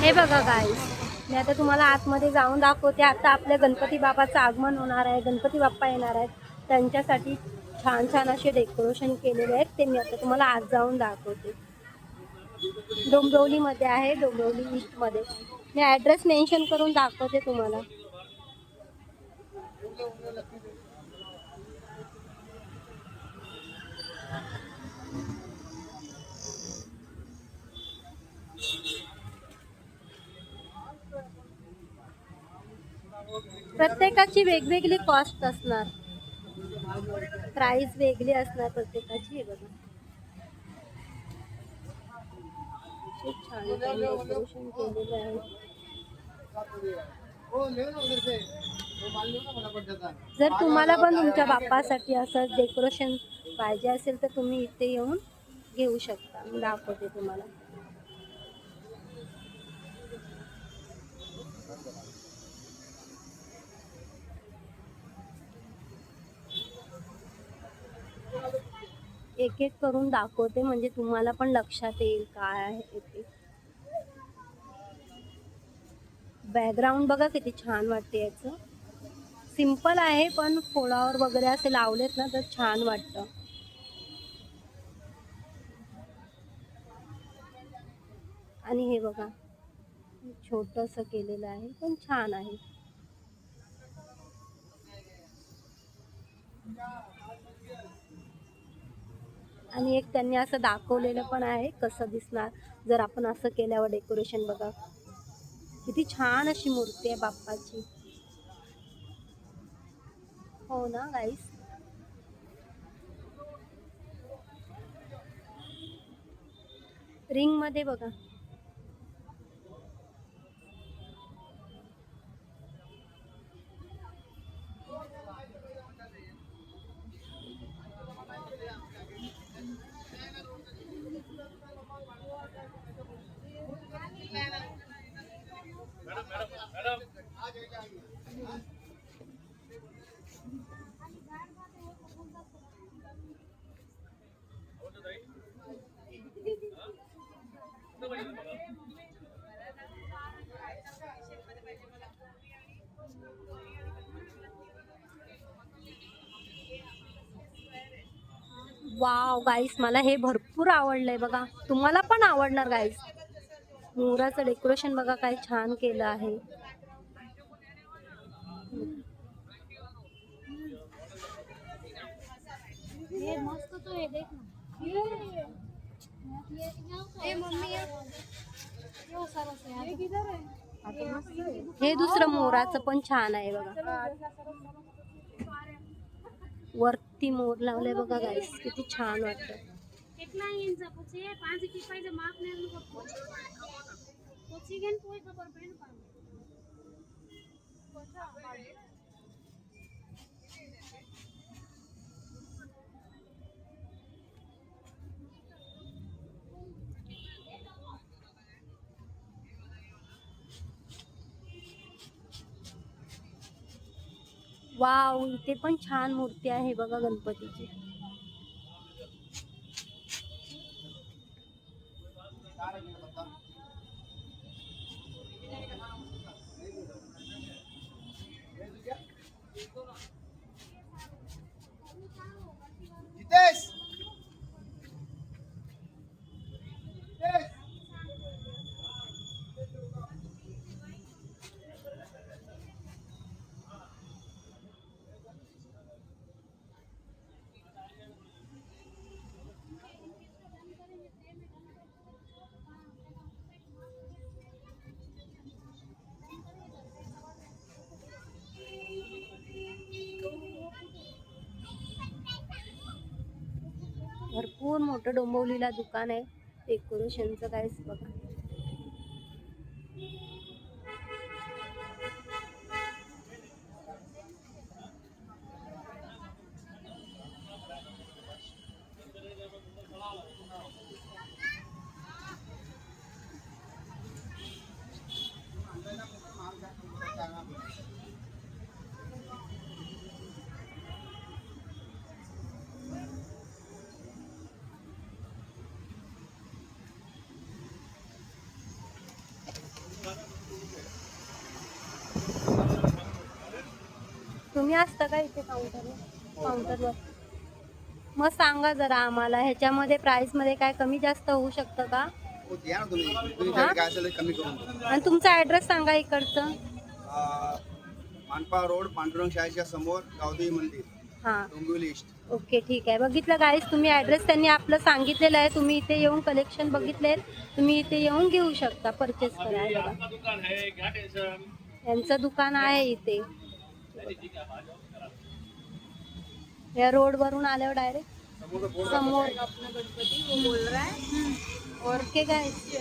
हे बघा गाईस मी आता तुम्हाला आतमध्ये जाऊन दाखवते. आता आपल्या गणपती बाबाचं आगमन होणार आहे. गणपती बाप्पा येणार आहेत. त्यांच्यासाठी छान छान असे डेकोरेशन केलेले आहेत. ते मी आता तुम्हाला आत जाऊन दाखवते. डोंबिवलीमध्ये आहे. डोंबिवली ईस्टमध्ये मी ॲड्रेस मेन्शन करून दाखवते तुम्हाला. प्रत्येकाची वेगवेगळी कॉस्ट असणार. प्राइस वेगळी असणार प्रत्येकाची हे बघा. खूप छान डेकोरेशन केलेलं आहे. जर तुम्हाला पण तुमच्या बाप्पासाठी असं डेकोरेशन पाहिजे असेल तर तुम्ही इथे येऊन घेऊ शकता. दाखवते तुम्हाला. एक एक करून दाखवते म्हणजे तुम्हाला पण लक्षात येईल काय आहे ते. बॅकग्राऊंड बघा किती छान वाटते याचं. सिंपल आहे पण फोडावर वगैरे असे लावलेत ना तर छान वाटतं. आणि हे बघा छोटंसं केलेलं आहे पण छान आहे. आणि एक त्यांनी असं दाखवलेलं पण आहे कसं दिसणार. जर आपण असं केल्यावर डेकोरेशन बघा. किती छान अशी मूर्ती आहे बाप्पाची. हो ना गाईस रिंगमध्ये बघा. वाव गाईस मला हे भरपूर आवडलंय बघा. तुम्हाला पण आवडणार गाईस मोराचं डेकोरेशन बघा काय छान केलं आहे. हे दुसरं मोराचं पण छान आहे बघा. वरती मोर लावलाय बघा गाईस किती छान वाटत. पाच पाहिजे नाही Indian food is our brand family. Wow इथे पण छान मूर्ती आहे बघा गणपतीची मोठं डोंबवलीला दुकान आहे. डेकोरेशनचं काहीच बघा. तुम्ही असता का इथे काउंटरवर काउंटरवर मग सांगा जरा आम्हाला ह्याच्यामध्ये प्राइसमध्ये काय कमी जास्त होऊ शकतं का? हो, या ना तुम्ही. तुम्ही? काय असेल ते कमी करून देऊ. आणि तुमचा ऍड्रेस सांगा इकडचं. मानपा रोड पांडुरंग शाळेच्या समोर गावदेवी मंदिर. हां. डोंबिवली ईस्ट ओके ठीक आहे. बघितलं गाईज तुम्ही ॲड्रेस त्यांनी आपलं सांगितलेलं आहे. तुम्ही इथे येऊन कलेक्शन बघितले तुम्ही इथे येऊन घेऊ शकता परचेस करा हे बघा. यांचं दुकान आहे इथे. या रोडवरून आल्यावर डायरेक्ट समोर ओके गाईज